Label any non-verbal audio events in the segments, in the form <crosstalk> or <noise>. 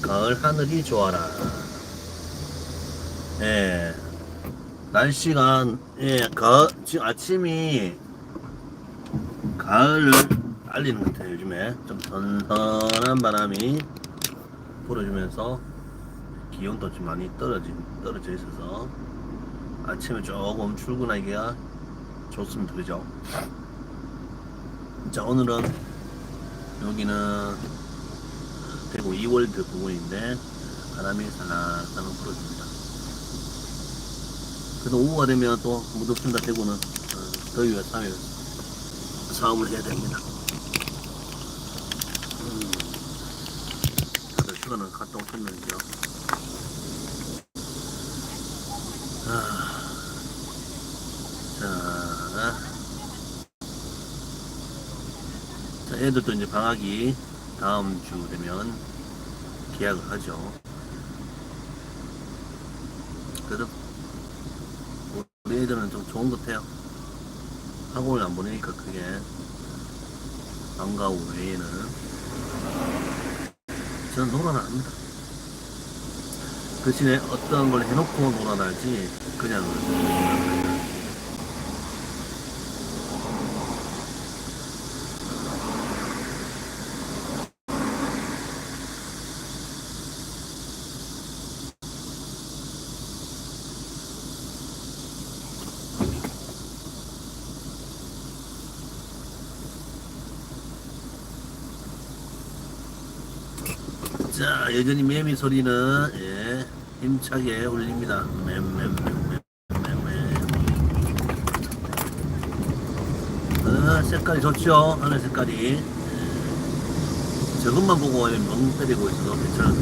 가을 하늘이 좋아라. 예. 날씨가, 예, 가을, 지금 아침이 가을을 알리는 것 같아요, 요즘에. 좀 선선한 바람이 불어주면서 기온도 좀 많이 떨어진, 떨어져 있어서 아침에 조금 출근하기가 좋습니다, 그죠? 자, 오늘은 여기는 대구 이월드 부근인데 바람이 살랑살랑 불어줍니다. 그래서 오후가 되면 또 무덥습니다. 대구는 어, 더위와 싸움을, 싸움을 해야 됩니다. 음, 다들 휴가는 갔다 오셨는지요? 아, 자, 자, 애들도 이제 방학이 다음 주 되면 계약을 하죠. 그래도 우리 애들은 좀 좋은 것 같아요. 학원을 안 보내니까 그게 방과 후 외에는 저는 놀아나 합니다. 대신에 어떤 걸 해놓고 놀아나지 그냥 여전히 매미 소리는 예, 힘차게 울립니다. 맴맴맴맴맴맴. 아, 색깔이 좋죠? 하늘 색깔이. 예. 저것만 보고 멍 때리고 있어도 괜찮아요.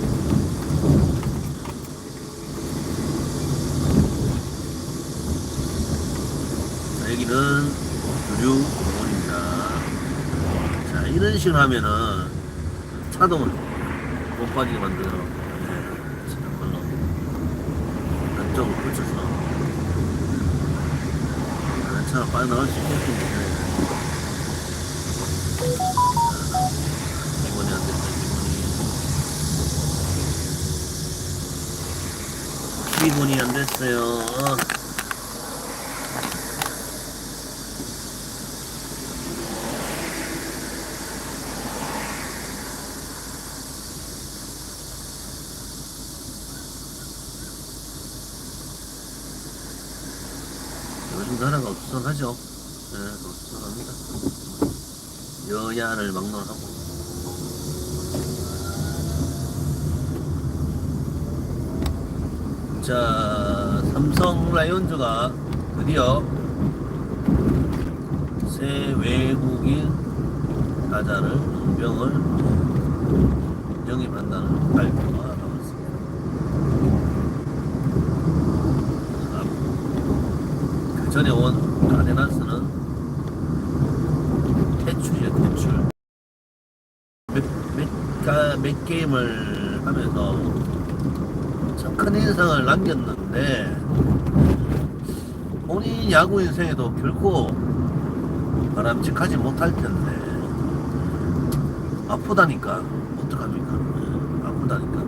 자, 여기는 주류 공원입니다. 자, 이런 식으로 하면은 차동을 못 빠지게 만들어. 네, 정말로. 안쪽을 붙여서. 다른 차가 빠져나갈 수 있게끔. 네. 기본이 안 됐다, 기본이. 기본이 안 됐어요. 요즘 어수선하죠. 네, 어수선합니다. 여야를 막론하고. 자, 삼성 라이온즈가 드디어 새 외국인 타자를 용병을 영입한다는 발표가 나왔습니다. 그 전에 온 가데나스는 퇴출이죠, 퇴출. 몇, 몇, 가, 몇 게임을 하면서 참 큰 인상을 남겼는데, 본인 야구 인생에도 결코 바람직하지 못할 텐데, 아프다니까, 어떡합니까? 예, 아프다니까.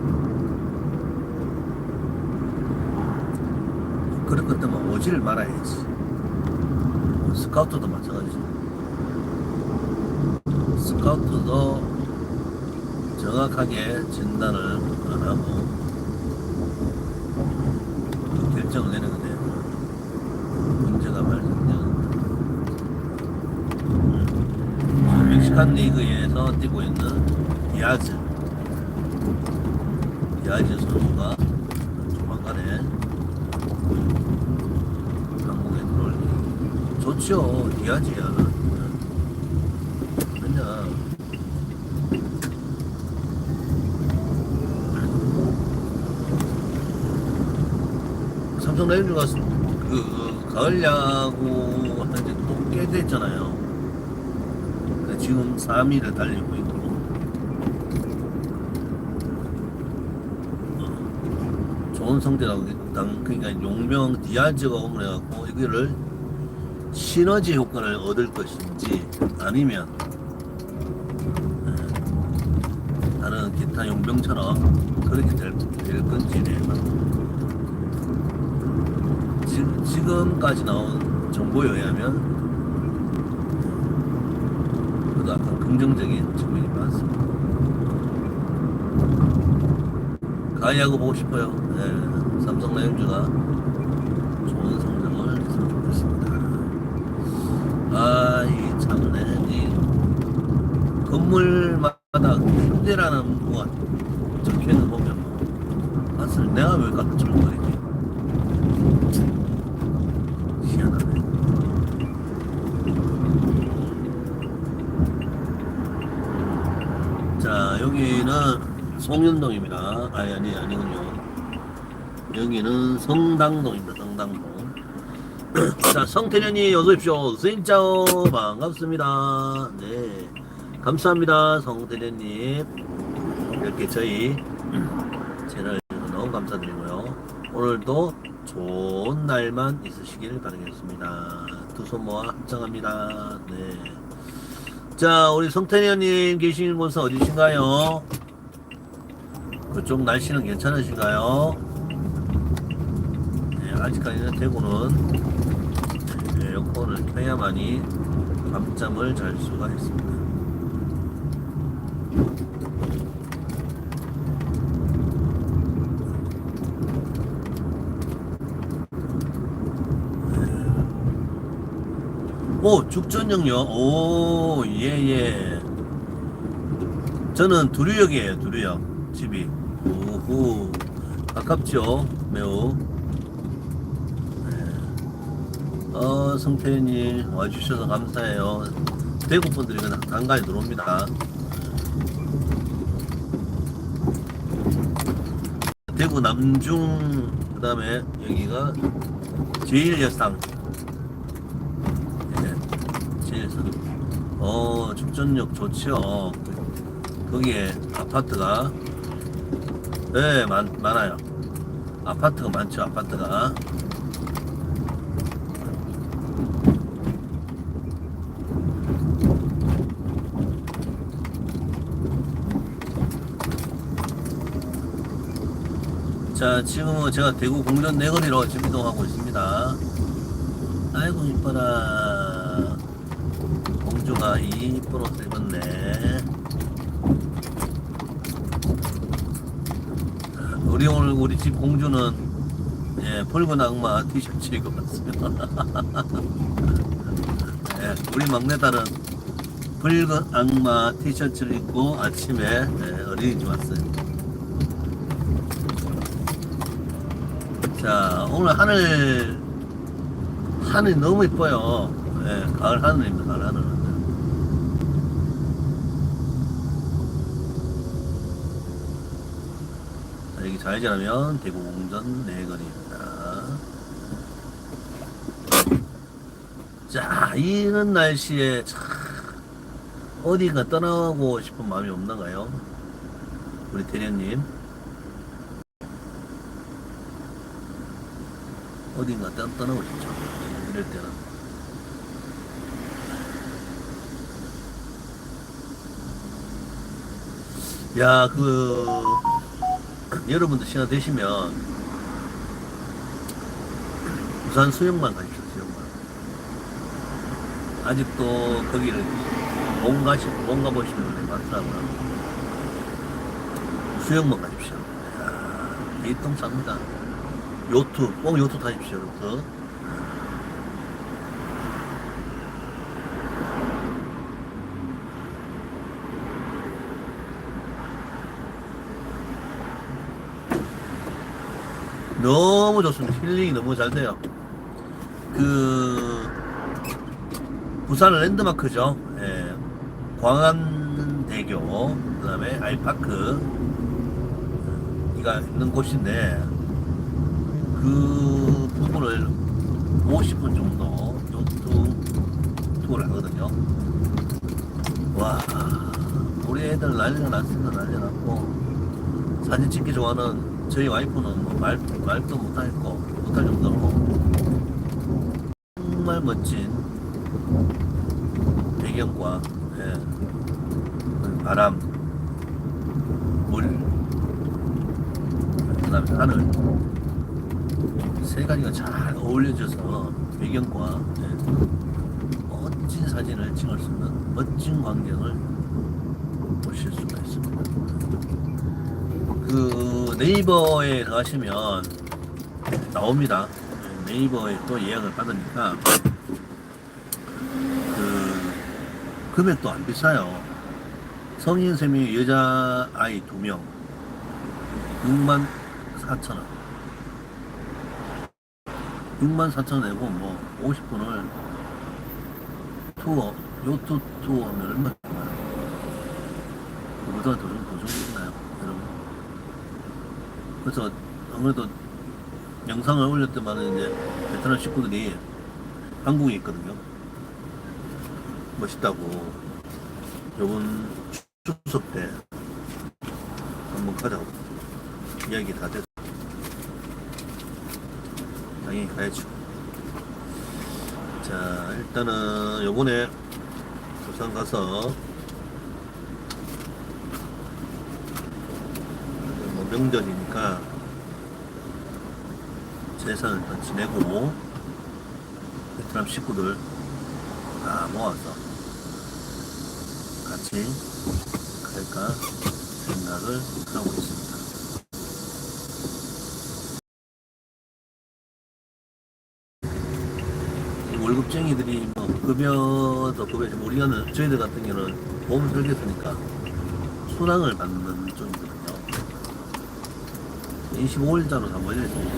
그럴 것 때문에 오지를 말아야지. 뭐 스카우트도 마찬가지죠. 스카우트도 정확하게 진단을 안 하고 그 결정을 내는 건데 문제가 발생되는 음. 멕시칸 리그에서 뛰고 있는 디아즈 디아즈 선수가 조만간에 한국에 들어올 일. 좋죠 디아즈야 맨날 삼성 라이온즈가 그, 그 가을 야구 한지 또 꽤 됐잖아요. 근데 지금 3위를 달리고 있고. 어, 좋은 성대라고 당 그러니까 용명 디아즈가 오므해갖고 이거를 시너지 효과를 얻을 것인지 아니면 예, 다른 기타 기타 용병처럼 그렇게 될, 될 대해서 지, 지금까지 나온 정보에 의하면 그래도 약간 긍정적인 측면이 많습니다. 가이하고 보고 싶어요. 네, 삼성 라이온즈가 좋은 성적을 했으면 좋겠습니다. 아, 이 참네. 이 건물마다 현재라는 뭐가 적혀 있는 거 보면 뭐, 맛을 내가 왜 깜짝 놀이지? 희한하네. 자, 여기는 송윤동입니다. 아니, 아니, 아니군요. 여기는 성당동입니다. 성당동. <clears throat> 자, 성태년이 어서 오십시오. 스인짜오 반갑습니다. 네. 감사합니다. 성태년님. 이렇게 저희 <clears throat> 채널 너무 감사드리고요. 오늘도 좋은 날만 있으시길 바라겠습니다. 두 손 모아 합장합니다. 네. 자, 우리 성태년님 계신 곳은 어디신가요? 그쪽 날씨는 괜찮으신가요? 네, 아직까지는 대구는 네, 에어컨을 켜야만이 밤잠을 잘 수가 있습니다. 오, 죽전역요? 오, 예, 예. 저는 두류역이에요, 두류역. 집이. 오호. 가깝죠? 매우. 네. 어, 성태님 와주셔서 감사해요. 대구 분들이 그냥 간간히 들어옵니다. 대구 남중, 그 다음에 여기가 제일여상. 예, 제일여상. 어, 죽전역 좋죠. 거기에 아파트가, 네, 많, 많아요. 아파트가 많죠, 아파트가. 자, 지금은 제가 대구 공전 내거리로 지금 이동하고 있습니다. 아이고, 이뻐라. 공주가 옷을 입었네. 우리 오늘 우리 집 공주는 예, 붉은 악마 티셔츠 입었습니다. <laughs> 예, 우리 막내딸은 붉은 악마 티셔츠를 입고 아침에 예, 어린이집 왔어요. 자, 오늘 하늘, 하늘이 너무 이뻐요. 예, 가을 하늘입니다, 가을 하늘. 자, 여기 좌회전하면 대구 공전 내거리입니다. 자, 이런 날씨에 참 어디가 떠나고 싶은 마음이 없나가요? 우리 대련님. 어딘가 떠, 떠나고 싶죠. 이럴 때는. 야, 그, 여러분들 시간 되시면, 부산 수영만 가십시오, 수영만. 아직도 거기를 못 가시, 못 가보시는 분들이 많더라고요. 수영만 가십시오. 야, 개똥 쌉니다. 요트, 꼭 요트 타십시오, 요트. 너무 좋습니다. 힐링이 너무 잘 돼요. 그, 부산 랜드마크죠. 예. 광안대교, 그 다음에 아이파크, 이가 있는 곳인데, 그 부분을 50분 정도 요트 투어를 하거든요. 와, 우리 애들 난리가 났습니다. 난리가 났고, 사진 찍기 좋아하는 저희 와이프는 뭐 말, 말도 못하겠고, 못할 정도로 정말 멋진 배경과 예, 그 바람, 물, 그 다음에 하늘. 세 가지가 잘 어울려져서 배경과 예, 멋진 사진을 찍을 수 있는 멋진 광경을 보실 수가 있습니다. 그 네이버에 가시면 나옵니다. 예, 네이버에 또 예약을 받으니까 그 금액도 안 비싸요. 성인 3명, 여자 아이 2명. 6만 4천 원. 6만 4천 원 내고 뭐 50분을 투어, 요트 투어 하면 얼마 정나요 그보다 더, 좀- 더 좋겠나요, 여러분? 그래서 아무래도 영상을 올릴 때만은 이제 베트남 식구들이 한국에 있거든요. 멋있다고. 요번 추석 때 한번 가자고. 이야기 다 됐어. 당연히 가야죠 자 일단은 요번에 부산 가서 뭐 명절이니까 제사를 일단 지내고 베트남 식구들 다 모아서 같이 갈까 생각을 하고 있습니다. 이 월급쟁이들이 뭐 급여도 급여지만 우리는 저희들 같은 경우는 보험 설계서니까 수당을 받는 쪽이거든요. 25일자로 다 몰려 있습니다.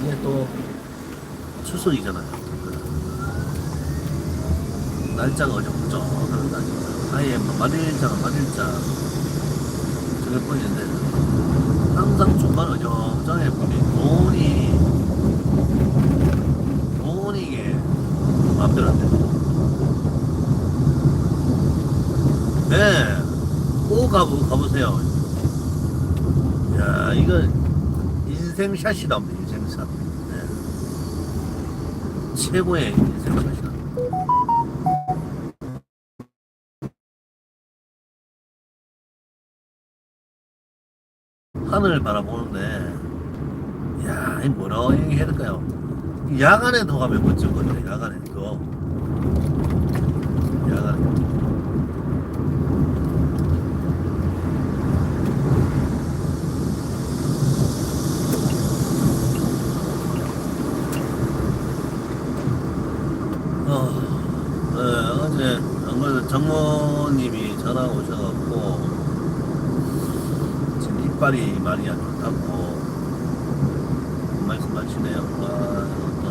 이게 또 추석이잖아요. 날짜가 어정쩡한 날짜. 아예 뭐 말일자가 말일자 정해버리는데 항상 중간 어정쩡해 버리 돈이 돈이 이게 마음대로 안 돼. 네, 꼭 가보, 가보세요. 야, 이거 인생샷이 나옵니다, 인생샷. 네. 최고의 인생샷이 나옵니다. 하늘을 바라보는데, 야, 이 뭐라고 얘기해야 될까요? 야간에 더 가면 멋진 것 같아요, 야간에 더. 야간에. 어, 네, 어제 장모님이 전화 오셔갖고 지금 이빨이 많이 안 좋다고 말씀하시네요. 와, 이것도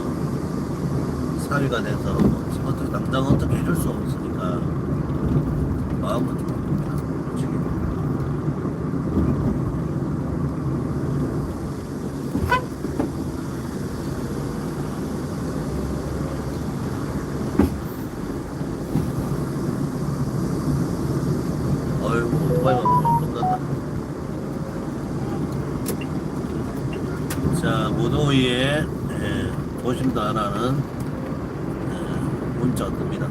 사위가 돼서 뭐 지금 어떻게 당장 어떻게 해줄 수 없으니까 마음은 좀 아픕니다. 솔직히. 어이구, 오토바이가 너무 끝났다. 자, 무더위에 예, 도심도 하나는 예, 문자 뜹니다.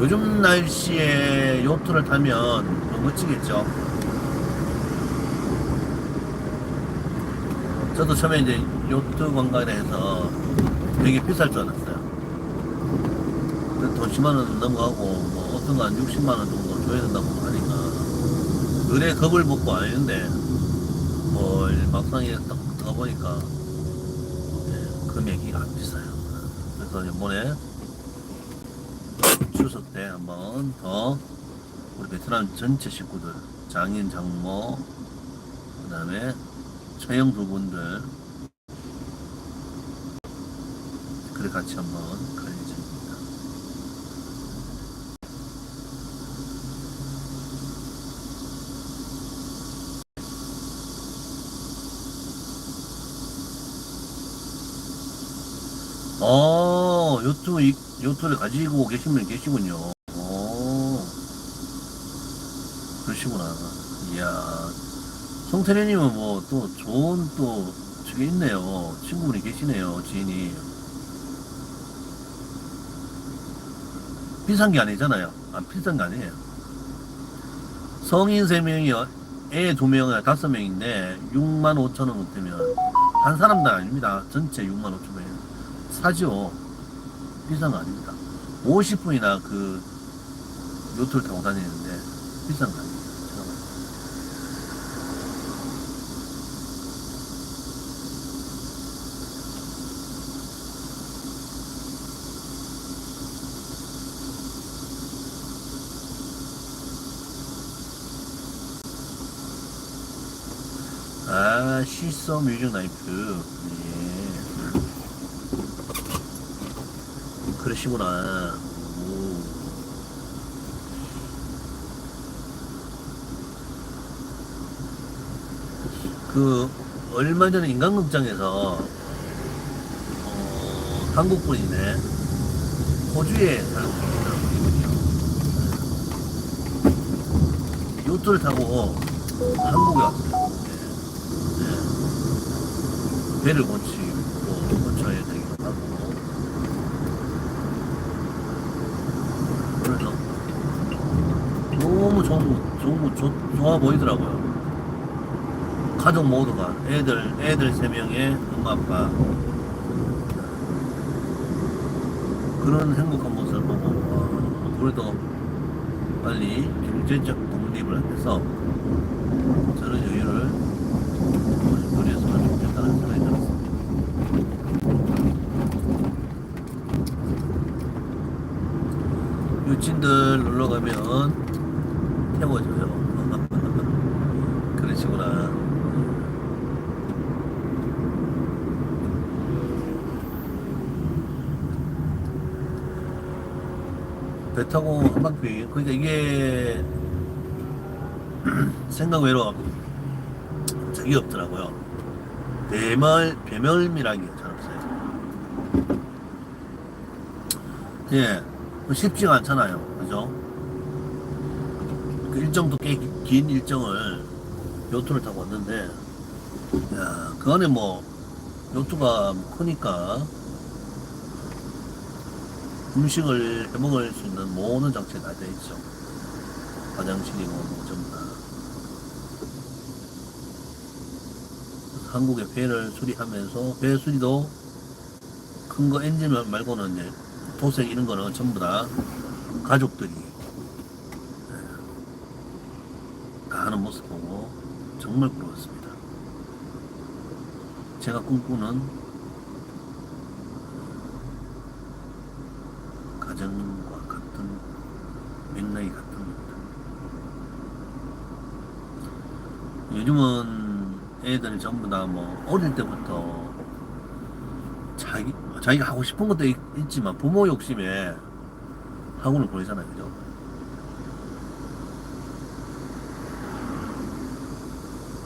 요즘 날씨에 요트를 타면 더 멋지겠죠? 저도 처음에 이제 요트 관광에 해서 되게 비쌀 줄 알았어요. 돈 10만 원 넘어가고 뭐 어떤 건 60만 원 정도 줘야 된다고 하니까 의뢰 겁을 먹고 아니는데 뭐 막상 이딱 들어가 보니까 예, 금액이 안 비싸요. 그래서 이번에 추석 때 한번 더 우리 베트남 전체 식구들 장인 장모 그 다음에 처형 두 분들 그래 같이 한번 갈 예정입니다. 어, 요트, 이- 요트를 가지고 계신 분 계시군요. 어, 그러시구나. 이야. 송태련님은 뭐 또 좋은 또 저게 있네요. 친구분이 계시네요. 지인이. 비싼 게 아니잖아요. 안 비싼 게 아니에요. 성인 3명이 애 2명, 5명인데 6만 5천 원 못되면 한 사람당 아닙니다. 전체 6만 5천 원. 사죠. 비싼 거 아닙니다. 50분이나 그 요트를 타고 다니는데 비싼 거 때. 아, 시서 뮤직 나이프. 예. 그러시구나. 오. 그, 얼마 전에 인간극장에서, 어, 한국 분이네. 호주에 살고 계시더라고요. 네. 요트를 타고 한국에 왔어요. 네. 네. 배를 고치고 근처에 되기도 하고 그래서 너무 좋은 거, 좋은 거, 좋, 좋아 보이더라고요. 가족 모두가 애들 애들 세 명에 엄마 아빠 그런 행복한 모습을 보고 와, 그래도 빨리 경제적 독립을 해서 저런 여유를 누렸으면 좋겠다는 생각이 들었습니다. 유친들 놀러 가면 태워줘요. 그러시구나. 배 타고 한 바퀴. 그러니까 이게 <clears throat> 생각 외로 저기 없더라고요. 배멀, 배멀미라는 게 잘 없어요. 예, 뭐 쉽지가 않잖아요. 그죠? 그 일정도 꽤 긴 일정을 요트를 타고 왔는데, 야, 그 안에 뭐, 요트가 크니까, 음식을 해 먹을 수 있는 모든 장치가 다 되어 있죠. 화장실이고, 뭐, 전부 다. 한국의 배를 수리하면서 배 수리도 큰 거 엔진 말고는 이제 도색 이런 거는 전부 다 가족들이 예, 다 하는 모습 보고 정말 부러웠습니다. 제가 꿈꾸는 가정과 같은 맥락이 같은 겁니다. 요즘은 애들이 전부 다 뭐 어릴 때부터 자기 자기가 하고 싶은 것도 있, 지만 부모 욕심에 학원을 보내잖아요, 그죠?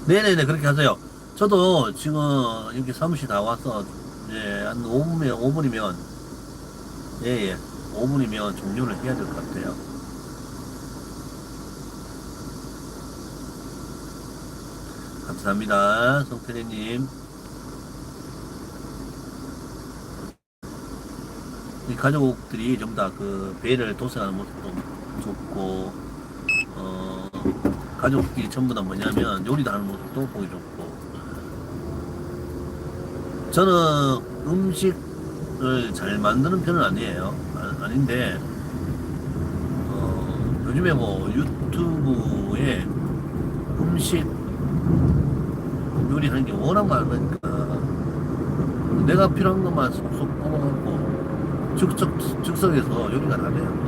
네네네 그렇게 하세요. 저도 지금 이렇게 사무실 다 와서 이제 한 5분이면 5분이면 예예 5분이면 종료를 해야 될 것 같아요. 감사합니다. 성태리님. 이 가족들이 전부 다 그 배를 도색하는 모습도 좋고, 어, 가족끼리 전부 다 뭐냐면 요리도 하는 모습도 보기 좋고. 저는 음식을 잘 만드는 편은 아니에요. 아, 아닌데, 어, 요즘에 뭐 유튜브에 음식 요리하는 게 워낙 많으니까 내가 필요한 것만 쏙쏙 뽑아갖고 즉석, 즉석에서 요리가 나네요.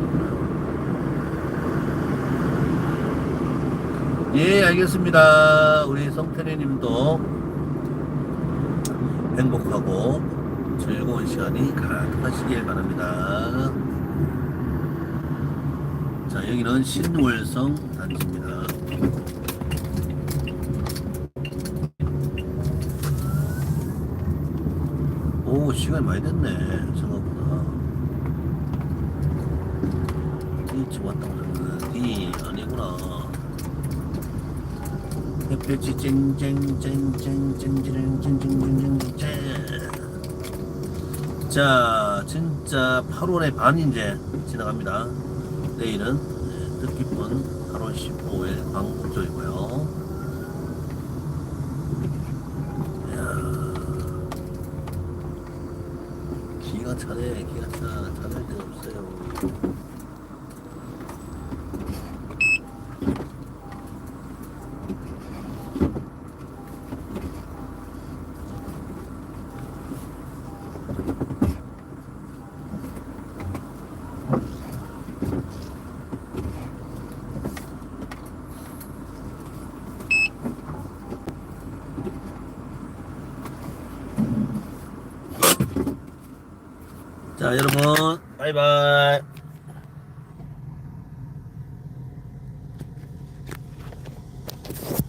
예, 알겠습니다. 우리 성태래 님도 행복하고 즐거운 시간이 가득하시길 바랍니다. 자, 여기는 신월성 단지입니다. 오 시간이 많이 됐네 생각보다. 일찍 왔다고 생각했는데 이 아니구나. 햇볕이 쨍쨍쨍쨍쨍쨍쨍쨍쨍쨍 자 진짜 8월의 반 이제 지나갑니다 내일은 네, 뜻깊은 8월 15일 광복절이고요. 이야, 기가 차네, 기가 차. 차될 데가 없어요. 자, 여러분, 바이바이.